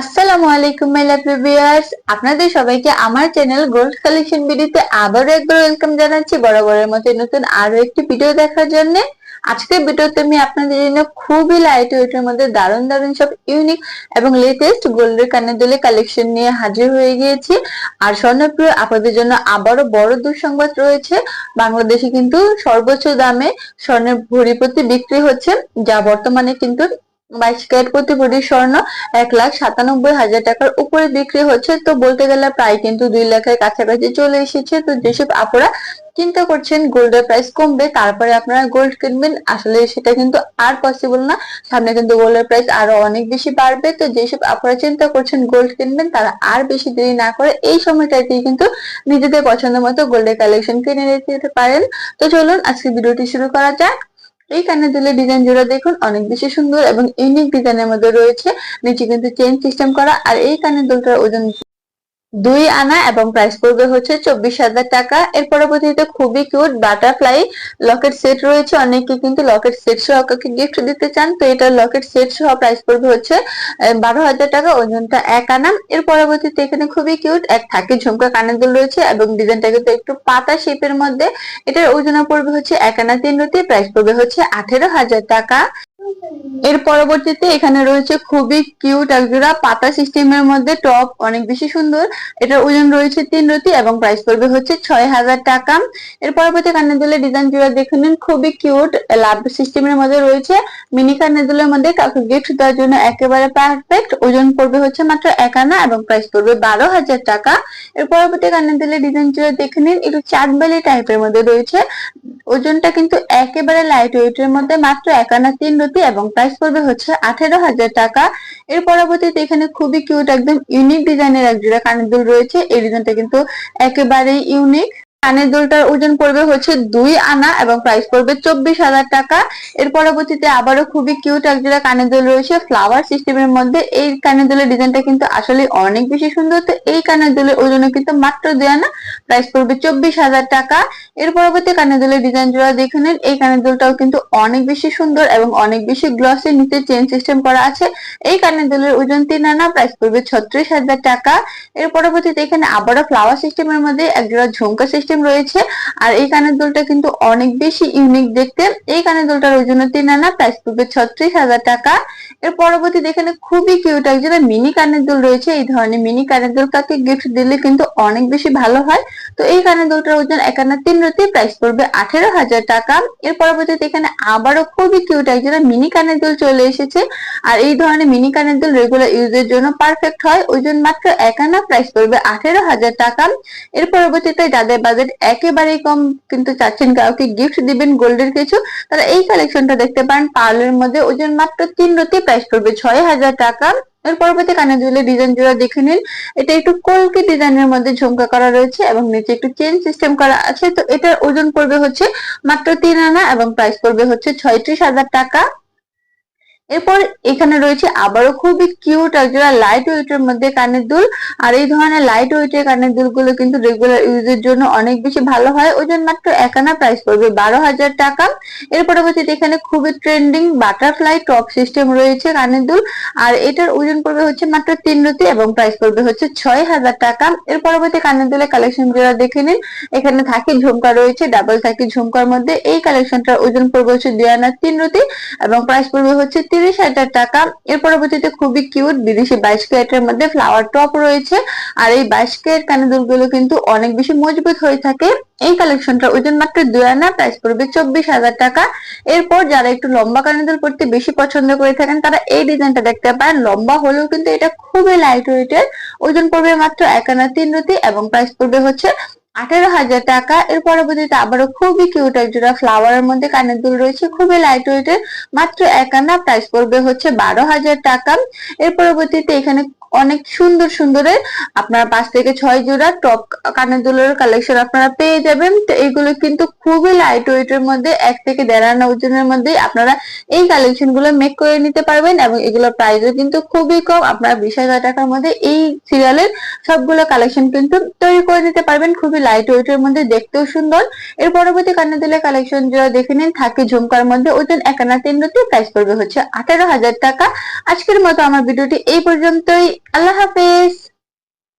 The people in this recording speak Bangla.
আসসালামু আলাইকুম মাই লাভলি ভিউয়ার্স আপনাদের সবাইকে আমার চ্যানেল গোল্ড কালেকশন ভিডিওতে আবারও একবার ওয়েলকাম জানাচ্ছি বরাবরের মতো নতুন আরও একটি ভিডিও দেখার জন্য। আজকের ভিডিওতে আমি আপনাদের জন্য খুবই লাইট ওয়েটের মধ্যে দারুণ দারুণ সব ইউনিক এবং লেটেস্ট গোল্ডের কানের দুলে কালেকশন নিয়ে হাজির হয়ে গিয়েছি। আর স্বর্ণপ্রিয় আপনাদের জন্য আবারও বড় দুঃসংবাদ রয়েছে। বাংলাদেশে কিন্তু সর্বোচ্চ দামে স্বর্ণের ভরি প্রতি বিক্রি হচ্ছে, যা বর্তমানে কিন্তু বাইশ ক্যারেট প্রতি ভরি স্বর্ণ এক লাখ সাতানব্বই হাজার টাকার উপরে বিক্রি হচ্ছে। তো বলতে গেলে প্রায় কিন্তু দুই লাখের কাছাকাছি চলে এসেছে। তো যেসব আপুরা চিন্তা করছেন গোল্ডের প্রাইস কমবে, তারপরে আপনারা গোল্ড কিনবেন, আসলে সেটা কিন্তু আর পসিবল না। সামনে কিন্তু গোল্ডের প্রাইস আরও অনেক বেশি বাড়বে। তো যেসব আপনারা চিন্তা করছেন গোল্ড কিনবেন, তারা আর বেশি দেরি না করে এই সময়টাতেই কিন্তু নিজেদের পছন্দ মতো গোল্ডের কালেকশন কিনে নিতে পারেন। তো চলুন আজকে ভিডিওটি শুরু করা যাক। এই কানের দুলের ডিজাইন জোড়া দেখুন, অনেক বেশি সুন্দর এবং ইউনিক ডিজাইনের মধ্যে রয়েছে। নিচে কিন্তু চেন সিস্টেম করা, আর এই কানের দুলটার ওজন দুই আনা এবং প্রাইস পড়বে হচ্ছে চব্বিশ হাজার টাকা। এর পরবর্তীতে খুবই কিউট বাটারফ্লাই লকেট সেট রয়েছে। অনেকে কিন্তু লকেট সেট সহ কাউকে গিফট দিতে চান। তো এটা লকেট সেট সহ প্রাইস পড়বে হচ্ছে বারো হাজার টাকা, ওজনটা এক আনা। এর পরবর্তীতে এখানে খুবই কিউট এক থাকে ঝুমকা কানের রয়েছে এবং ডিজাইনটা কিন্তু একটু পাতা শেপের মধ্যে। এটার ওজন পড়বে হচ্ছে এক আনা তিন রুটি প্রাইস পড়বে হচ্ছে আঠেরো হাজার টাকা। এর পরবর্তীতে এখানে রয়েছে খুবই কিউট একজোড়া পাতা সিস্টেমের মধ্যে টপ অনেক বেশি সুন্দর। এটার ওজন রয়েছে তিন রতি এবং প্রাইস পড়বে হচ্ছে ছয় হাজার টাকা। এর পরবর্তী কানের দুলের ডিজাইন জোড়া দেখে নিন, খুবই কিউট লাভ সিস্টেমের মধ্যে রয়েছে। মিনি কানের দুলের মধ্যে কাউকে গিফট দেওয়ার জন্য একেবারে পারফেক্ট ওজন পড়বে হচ্ছে মাত্র এক আনা এবং প্রাইস পড়বে বারো হাজার টাকা। এর পরবর্তী কানের দুলের ডিজাইন জোড়া দেখে নিন, একটু চাঁদবালি টাইপের মধ্যে রয়েছে। ওজনটা কিন্তু একেবারে লাইট ওয়েটের মধ্যে মাত্র এক আনা তিন রতি এবং প্রাইস পড়বে হচ্ছে আঠেরো হাজার টাকা। এর পরবর্তীতে এখানে খুবই কিউট একদম ইউনিক ডিজাইনের এক জোড়া কানের দুল রয়েছে। এই ডিজাইনটা কিন্তু একেবারেই ইউনিক কানের দুলটার ওজন পড়বে হচ্ছে দুই আনা এবং প্রাইস পড়বে চব্বিশ হাজার টাকা। এর পরবর্তীতে আবারও খুবই কিউট একজোড়া কানের দুল রয়েছে। ফ্লাওয়ার সিস্টেমের মধ্যে এই কানের দুলের ডিজাইনটা কিন্তু আসলে অনেক বেশি সুন্দর। তো এই কানের দুলের ওজনে কিন্তু মাত্র দুই আনা প্রাইস পড়বে চব্বিশ হাজার টাকা। এর পরবর্তী কানের দুলের ডিজাইন জোড়া দেখে নেন। এই কানের দুলটাও কিন্তু অনেক বেশি সুন্দর এবং অনেক বেশি গ্লসি নিচে চেন সিস্টেম করা আছে। এই কানের দুলের ওজন তিন আনা প্রাইস পড়বে ছত্রিশ হাজার টাকা। এর পরবর্তীতে এখানে আবারও ফ্লাওয়ার সিস্টেমের মধ্যে একজোড়া ঝুমকা সিস্টেম সিস্টেম রয়েছে। আর এই কানের দুলটা কিন্তু অনেক বেশি ইউনিক দেখতে। এই কানের দুলটার ওই জন্য তিন আনা প্রাইস পড়বে ছত্রিশ হাজার টাকা। এর পরবর্তীতে এখানে খুবই কিউট একজন মিনি কানের দুল রয়েছে। এই ধরনের মিনি কানের দুল কাকে গিফট দিলে কিন্তু অনেক বেশি ভালো হয়। তো এই কানের দুলটার ওজন একান্ন তিন রতি প্রাইস পড়বে আঠেরো হাজার টাকা। এর পরবর্তীতে এখানে আবারও খুবই কিউট একজন মিনি কানের দুল চলে এসেছে। আর এই ধরনের মিনি কানের দুল রেগুলার ইউজের জন্য পারফেক্ট হয়। ওজন মাত্র একানা প্রাইস পড়বে আঠেরো হাজার টাকা। এর পরবর্তীতে যাদের বাজার বাজেট একেবারেই কম কিন্তু চাচ্ছেন কাউকে গিফট দিবেন গোল্ডের কিছু তারা এই কালেকশনটা দেখতে পারেন পার্লের মধ্যে ওজন মাত্র তিন রতি প্রাইস করবে ছয় হাজার টাকা। এর পরবর্তী কানে দুলে ডিজাইন জোড়া দেখে নিন। এটা একটু কলকি ডিজাইনের মধ্যে ঝুমকা করা রয়েছে এবং নিচে একটু চেন সিস্টেম করা আছে। তো এটার ওজন পড়বে হচ্ছে মাত্র তিন আনা এবং প্রাইস পড়বে হচ্ছে ছয়ত্রিশ হাজার টাকা। এরপর এখানে রয়েছে আবারও খুবই কিউট একজোড়া লাইট ওয়েটের মধ্যে কানের দুল, আর এই ধরনের লাইট ওয়েটের কানের দুলগুলো কিন্তু রেগুলার ইউজের জন্য অনেক বেশি ভালো হয়। ওজন মাত্র একানা প্রাইস পড়বে বারো হাজার টাকা। এর পরবর্তীতে এখানে খুবই ট্রেন্ডিং বাটারফ্লাই টপ সিস্টেম রয়েছে কানের দুল, আর এটার ওজন পড়বে হচ্ছে মাত্র তিন রতি এবং প্রাইস পড়বে হচ্ছে ছয় হাজার টাকা। এর পরবর্তী কানের দুলের কালেকশন যারা দেখে নিন, এখানে থাকে ঝুমকা রয়েছে ডাবল থাকে ঝুমকার মধ্যে। এই কালেকশনটার ওজন পড়বে হচ্ছে দুই আনা তিন রতি এবং প্রাইস পড়বে হচ্ছে তিরিশ হাজার টাকা। এর পরবর্তীতে খুবই কিউট বিদেশি বাইশ ক্যারেটের মধ্যে ফ্লাওয়ার টপ রয়েছে। আর এই বাইশ ক্যারেট কানেরগুলো কিন্তু অনেক বেশি মজবুত হয়ে থাকে। এই কালেকশনটা ওজন মাত্র দুই আনা প্রাইস পড়বে চব্বিশ হাজার টাকা। এরপর যারা একটু লম্বা কানের পড়তে বেশি পছন্দ করে থাকেন, তারা এই ডিজাইনটা দেখতে পারেন। লম্বা হলেও কিন্তু এটা খুবই লাইট ওয়েটের ওজন পড়বে মাত্র এক আনা তিন রতি এবং প্রাইস পড়বে হচ্ছে আঠারো হাজার টাকা। এর পরবর্তীতে আবারও খুবই কিউট একজোড়া ফ্লাওয়ারের মধ্যে কানের দুল রয়েছে, খুবই লাইট ওয়েটের মাত্র একানা প্রাইস পড়বে হচ্ছে বারো হাজার টাকা। এর পরবর্তীতে এখানে অনেক সুন্দর সুন্দরের আপনারা পাঁচ থেকে ছয় জোড়া টপ কানের দুলের কালেকশন আপনারা পেয়ে যাবেন। তো এগুলো কিন্তু খুবই লাইট ওয়েটের মধ্যে, এক থেকে দেড় আনা ওজনের মধ্যে আপনারা এই কালেকশনগুলো মেক করে নিতে পারবেন এবং এগুলোর প্রাইসও কিন্তু খুবই কম। আপনারা বিশ হাজার টাকার মধ্যে এই সিরিয়ালের সবগুলো কালেকশন কিন্তু তৈরি করে নিতে পারবেন। খুবই লাইট ওয়েটের মধ্যে দেখতেও সুন্দর। এর পরবর্তী কান্না দিলে কালেকশন যারা দেখে নিন, থাকে ঝুমকার মধ্যে, ওজন একানা তিন রুটি প্রাইস পড়বে হচ্ছে আঠারো হাজার টাকা। আজকের মতো আমার ভিডিওটি এই পর্যন্তই। আল্লাহ হাফেজ।